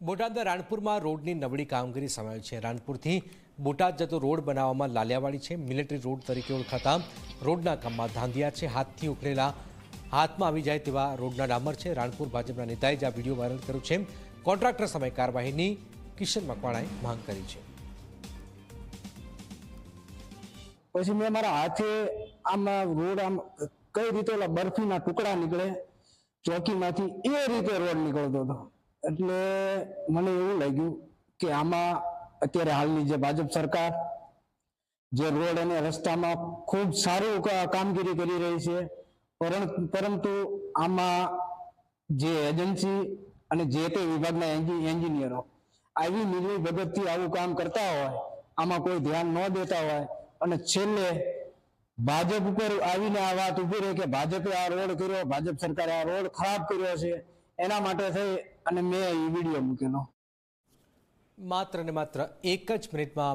બોટાદના રાણપુરમાં રોડની નબળી કામગીરી સમાયેલ છે. રાણપુરથી બોટાદ જતો રોડ બનાવવામાં લાલિયાવાડી છે. મિલિટરી રોડ તરીકે ઓળખાતા રોડના કામમાં ધાંધિયા છે. હાથથી ઉખડેલા હાથમાં આવી જાય તેવા રોડના ડામર છે. રાણપુર ભાજપના નેતાએ જ આ વીડિયો વાયરલ કર્યો છે. કોન્ટ્રાક્ટર સામે કાર્યવાહીની કિશન મકવાણાએ માંગ કરી છે. પછી મેં મારા હાથે આમ રોડ આમ કઈ રીતે બરફીના ટુકડા નીકળે, ચોકીમાંથી એ રીતે રોડ નીકળતો હતો. એટલે મને એવું લાગ્યું કે આમાં અત્યારે હાલની જે ભાજપ સરકાર, જે રોડ અને રસ્તામાં ખૂબ સારું કામગીરી કરી રહી છે પરંતુ આમાં જે એજન્સી અને જે તે વિભાગના એન્જિનિયરો આવી નિર્ણય ભગતથી આવું કામ કરતા હોય, આમાં કોઈ ધ્યાન ન દેતા હોય અને છેલ્લે ભાજપ ઉપર આવીને આ વાત ઊભી રહી કે ભાજપે આ રોડ કર્યો, ભાજપ સરકારે આ રોડ ખરાબ કર્યો છે, એના માટે થઈ અને મેં એ વીડિયો મૂકેલો. માત્ર ને માત્ર એક જ મિનિટમાં